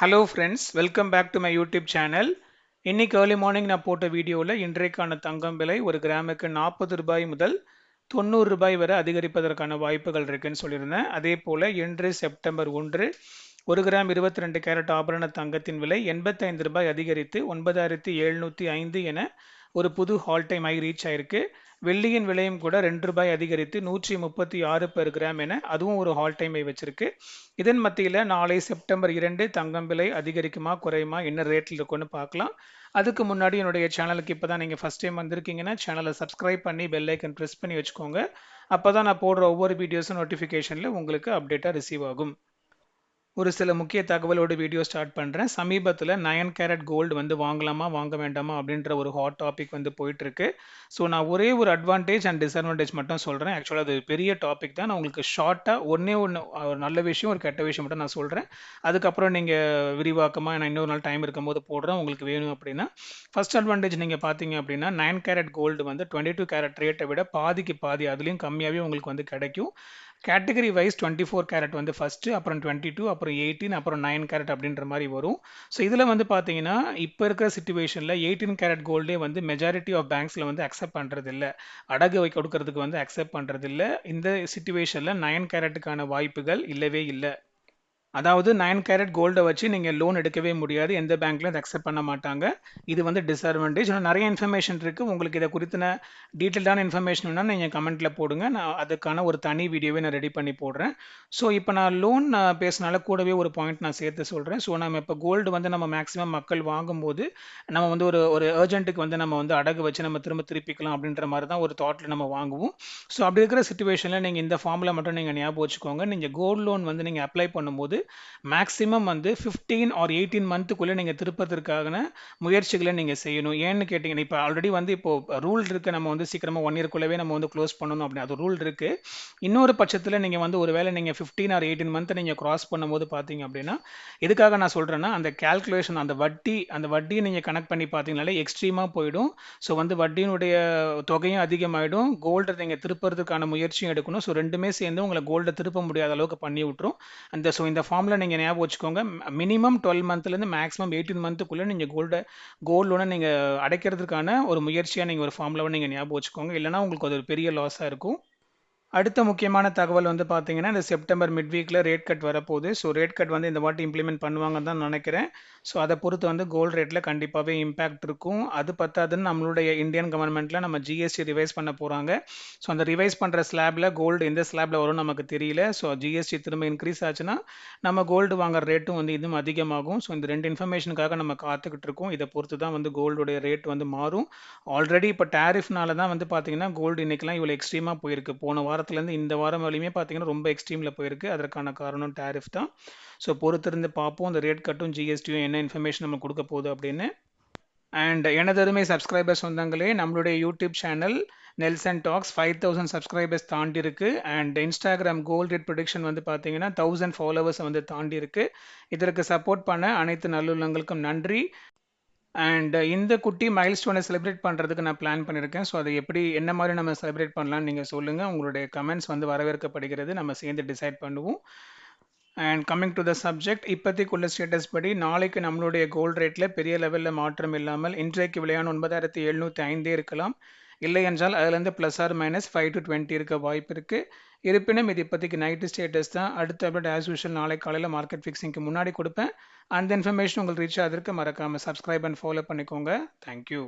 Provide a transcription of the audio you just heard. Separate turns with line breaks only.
Hello friends welcome back to my YouTube channel இன்றைக்கி early morning நான் போட்ட வீடியோவில் இன்றைக்கான தங்கம் விலை ஒரு கிராமுக்கு நாற்பது ரூபாய் முதல் தொண்ணூறு ரூபாய் வரை அதிகரிப்பதற்கான வாய்ப்புகள் இருக்குன்னு சொல்லியிருந்தேன். அதே போல் இன்று செப்டம்பர் ஒன்று ஒரு கிராம் இருபத்தி ரெண்டு கேரட் ஆபரண தங்கத்தின் விலை எண்பத்தைந்து ரூபாய் அதிகரித்து ஒன்பதாயிரத்தி எழுநூற்றி ஐந்து என ஒரு புது ஹால் டைம் ஆகி ரீச் ஆயிருக்கு. வெள்ளியின் விலையும் கூட ரெண்டு ரூபாய் அதிகரித்து நூற்றி முப்பத்தி ஆறு பெர் கிராம் என அதுவும் ஒரு ஹால் டைமை வச்சிருக்கு. இதன் மத்தியில் நாளை செப்டம்பர் இரண்டு தங்கம் விலை அதிகரிக்குமா குறையுமா என்ன ரேட்டில் இருக்கும்னு பார்க்கலாம். அதுக்கு முன்னாடி என்னுடைய சேனலுக்கு இப்போ தான் நீங்கள் ஃபஸ்ட் டைம் வந்திருக்கீங்கன்னா சேனலை சப்ஸ்கிரைப் பண்ணி பெல் ஐக்கன் ப்ரெஸ் பண்ணி வச்சுக்கோங்க. அப்போ தான் நான் போடுற ஒவ்வொரு வீடியோஸும் நோட்டிஃபிகேஷனில் உங்களுக்கு அப்டேட்டாக ரிசீவ் ஆகும். ஒரு சில முக்கிய தகவலோட வீடியோ ஸ்டார்ட் பண்ணுறேன் சமீபத்தில் நயன் கேரட் கோல்டு வந்து வாங்கலாமா வாங்க வேண்டாமா அப்படின்ற ஒரு ஹாட் டாபிக் வந்து போயிட்டுருக்கு. ஸோ நான் ஒரே ஒரு அட்வான்டேஜ் அண்ட் டிஸ்அட்வான்டேஜ் மட்டும் சொல்கிறேன் ஆக்சுவலாக அது பெரிய டாபிக் தான். நான் உங்களுக்கு ஷார்ட்டாக ஒன்றே ஒன்று ஒரு நல்ல விஷயம் ஒரு கெட்ட விஷயம் மட்டும் நான் சொல்கிறேன் அதுக்கப்புறம் நீங்கள் விரிவாக்கமாக நான் இன்னொரு நாள் டைம் இருக்கும்போது போடுறேன். உங்களுக்கு வேணும் அப்படின்னா. ஃபஸ்ட் அட்வான்டேஜ் நீங்கள் பார்த்தீங்க அப்படின்னா நைன் கேரட் கோல்டு வந்து டுவெண்ட்டி டூ கேரட் ரேட்டை விட பாதிக்கு பாதி அதுலேயும் கம்மியாகவே உங்களுக்கு வந்து கிடைக்கும். Category wise twenty four carat வந்து ஃபஸ்ட்டு அப்புறம் டுவெண்ட்டி டூ அப்புறம் எயிட்டீன் அப்புறம் நைன் கேரட் அப்படின்ற மாதிரி வரும். ஸோ இதில் வந்து பார்த்தீங்கன்னா இப்போ இருக்கிற சுச்சுவேஷனில் எயிட்டீன் கேரட் கோல்டே வந்து மெஜாரிட்டி ஆஃப் பேங்க்ஸில் வந்து அக்செப்ட் பண்ணுறதில்ல அடகு வை கொடுக்கறதுக்கு வந்து அக்செப்ட் பண்ணுறதில்ல இந்த சுச்சுவேஷனில் நைன் கேரட்டுக்கான வாய்ப்புகள் இல்லவே இல்லை. அதாவது நைன் கேரட் கோல்டை வச்சு நீங்கள் லோன் எடுக்கவே முடியாது. எந்த பேங்க்லையும் அதை அக்செப்ட் பண்ண மாட்டாங்க. இது வந்து டிஸ்அட்வான்டேஜ் ஆனால் நிறைய இன்ஃபர்மேஷன் இருக்குது உங்களுக்கு இதை குறித்தின டீட்டெயில்டான இன்ஃபர்மேஷன் வேணால் நீங்கள் கமெண்ட்டில் போடுங்க. நான் அதுக்கான ஒரு தனி வீடியோவே நான் ரெடி பண்ணி போடுறேன். ஸோ இப்போ நான் லோன் பேசினால கூடவே ஒரு பாயிண்ட் நான் சேர்த்து சொல்கிறேன் ஸோ நம்ம இப்போ கோல்டு வந்து நம்ம மேக்ஸிமம் மக்கள் வாங்கும்போது நம்ம வந்து ஒரு ஒரு ஏர்ஜென்ட்டுக்கு வந்து நம்ம வந்து அடகு வச்சு நம்ம திரும்ப திருப்பிக்கலாம் அப்படின்ற மாதிரி தான் ஒரு தாட்டில் நம்ம வாங்குவோம். ஸோ அப்படி இருக்கிற சுச்சுவேஷனில் நீங்கள் இந்த ஃபார்மில் மட்டும் நீங்கள் ஞாபகம் வச்சுக்கோங்க. நீங்கள் கோல்டு லோன் வந்து நீங்கள் அப்ளை பண்ணும்போது மேக்ஸிமம் வந்து ஃபிஃப்டீன் ஆர் எயிட்டீன் மந்த்துக்குள்ளே நீங்கள் திருப்பதற்கான முயற்சிகளை நீங்கள் செய்யணும். ஏன்னு கேட்டிங்கன்னா இப்போ ஆல்ரெடி வந்து இப்போ ரூல் இருக்குது நம்ம வந்து சீக்கிரமாக ஒன் இயர்க்குள்ளவே நம்ம வந்து க்ளோஸ் பண்ணணும் அப்படி அது ரூல் இருக்குது இன்னொரு பட்சத்தில் நீங்கள் வந்து ஒரு வேளை நீங்கள் ஃபிஃப்டீன் ஆர் எயிட்டீன் மந்த்தை நீங்கள் க்ராஸ் பண்ணும்போது பார்த்தீங்க அப்படின்னா எதுக்காக நான் சொல்கிறேன்னா அந்த கேல்குலேஷன் அந்த வட்டி அந்த வட்டியை நீங்கள் கனெக்ட் பண்ணி பார்த்தீங்கனாலே எக்ஸ்ட்ரீமாக போயிடும். ஸோ வந்து வட்டியினுடைய தொகையும் அதிகமாகிடும் கோல்டை நீங்கள் திருப்புறதுக்கான முயற்சியும் எடுக்கணும். ஸோ ரெண்டுமே சேர்ந்து உங்களை கோல்டை திருப்ப முடியாத அளவுக்கு பண்ணி விட்டுரும். அந்த ஸோ இந்த ஃபார்முலா நீங்கள் ஞாபகம் வச்சுக்கோங்க. மினிமம் டுவெல் மந்த்லேருந்து மேக்ஸிமம் எயிட்டீன் மந்த்துக்குள்ளே நீங்கள் கோல்டை கோல்டு லோனை நீங்கள் அடைக்கிறதுக்கான ஒரு முயற்சியாக நீங்கள் ஒரு ஃபார்முலாவை நீங்கள் ஞாபகம் வச்சுக்கோங்க. இல்லைனா உங்களுக்கு அது ஒரு பெரிய லாஸாக இருக்கும். அடுத்த முக்கியமான தகவல் வந்து பார்த்தீங்கன்னா இந்த செப்டம்பர் மிட் வீக்கில் ரேட் கட் வரப்போகுது. ஸோ ரேட் கட் வந்து இந்த வாட்டி இம்ப்ளிமெண்ட் பண்ணுவாங்கன்னு தான் நினைக்கிறேன். ஸோ அதை பொறுத்து வந்து கோல்டு ரேட்டில் கண்டிப்பாகவே இம்பாக்ட் இருக்கும். அது பத்தாதுன்னு நம்மளுடைய இந்தியன் கவர்மெண்ட்டில் நம்ம ஜிஎஸ்டி ரிவைஸ் பண்ண போகிறாங்க ஸோ அந்த ரிவைஸ் பண்ணுற ஸ்லாபில் கோல்டு எந்த ஸ்லாபில் வரும் நமக்கு தெரியல. ஸோ ஜிஎஸ்டி திரும்ப இன்க்ரீஸ் ஆச்சுன்னா நம்ம கோல்டு வாங்குற ரேட்டும் வந்து இன்னும் அதிகமாகும். ஸோ இந்த ரெண்டு இன்ஃபர்மேஷனுக்காக நம்ம காத்துக்கிட்டு இருக்கோம். இதை பொறுத்து தான் வந்து கோல்டுடைய ரேட் வந்து மாறும். ஆல்ரெடி இப்போ டேரிஃப்னால தான் வந்து பார்த்தீங்கன்னா கோல்டு இன்றைக்கெலாம் இவ்வளோ எக்ஸ்ட்ரீமாக போயிருக்கு. போன வாரம் வாரத்துலேருந்து இந்த வாரம் வரையுமே பார்த்தீங்கன்னா ரொம்ப எக்ஸ்ட்ரீமில் போயிருக்கு. அதற்கான காரணம் டேரிஃப் தான். ஸோ பொறுத்திருந்து பார்ப்போம். அந்த ரேட் கட்டும் ஜிஎஸ்டியும் என்ன இன்ஃபர்மேஷன் நம்ம கொடுக்க போகுது அப்படின்னு. அண்ட் எனதருமை சப்ஸ்கிரைபர்ஸ் சொந்தங்களே நம்மளுடைய YouTube channel Nelson Talks five thousand subscribers தாண்டி இருக்கு and Instagram gold rate prediction வந்து பார்த்தீங்கன்னா தௌசண்ட் ஃபாலோவர்ஸ் வந்து தாண்டி இருக்கு இதற்கு சப்போர்ட் பண்ண அனைத்து நல்லுள்ளங்களுக்கும் நன்றி. அண்ட் uh, இந்த குட்டி மைல் ஸ்டோனை செலிப்ரேட் பண்ணுறதுக்கு நான் பிளான் பண்ணியிருக்கேன் ஸோ அதை எப்படி என்ன மாதிரி நம்ம செலிப்ரேட் பண்ணலாம்னு நீங்கள் சொல்லுங்கள் உங்களுடைய கமெண்ட்ஸ் வந்து வரவேற்கப்படுகிறது. நம்ம சேர்ந்து டிசைட் பண்ணுவோம். And coming to the subject இப்போதைக்குள்ள status படி நாளைக்கு நம்மளுடைய கோல்டு ரேட்டில் பெரிய லெவலில் மாற்றம் இல்லாமல் இன்றைக்கு விலையான ஒன்பதாயிரத்தி எழுநூற்றி ஐந்தே இருக்கலாம். இல்லை என்றால் அதுலேருந்து plus or minus five to twenty இருக்க வாய்ப்பு இருக்குது இருப்பினும் இது இப்போதைக்கு நைட்டு ஸ்டேட்டஸ் தான். அடுத்த அப்டேட் ஆஸ் யூஷுவல் நாளை காலையில் மார்க்கெட் ஃபிக்ஸிங்க்கு முன்னாடி கொடுப்பேன். அந்த இன்ஃபர்மேஷன் உங்களுக்கு ரீச் ஆகிறதுக்கு மறக்காமல் சப்ஸ்கிரைப் அண்ட் ஃபாலோ பண்ணிக்கோங்க. Thank you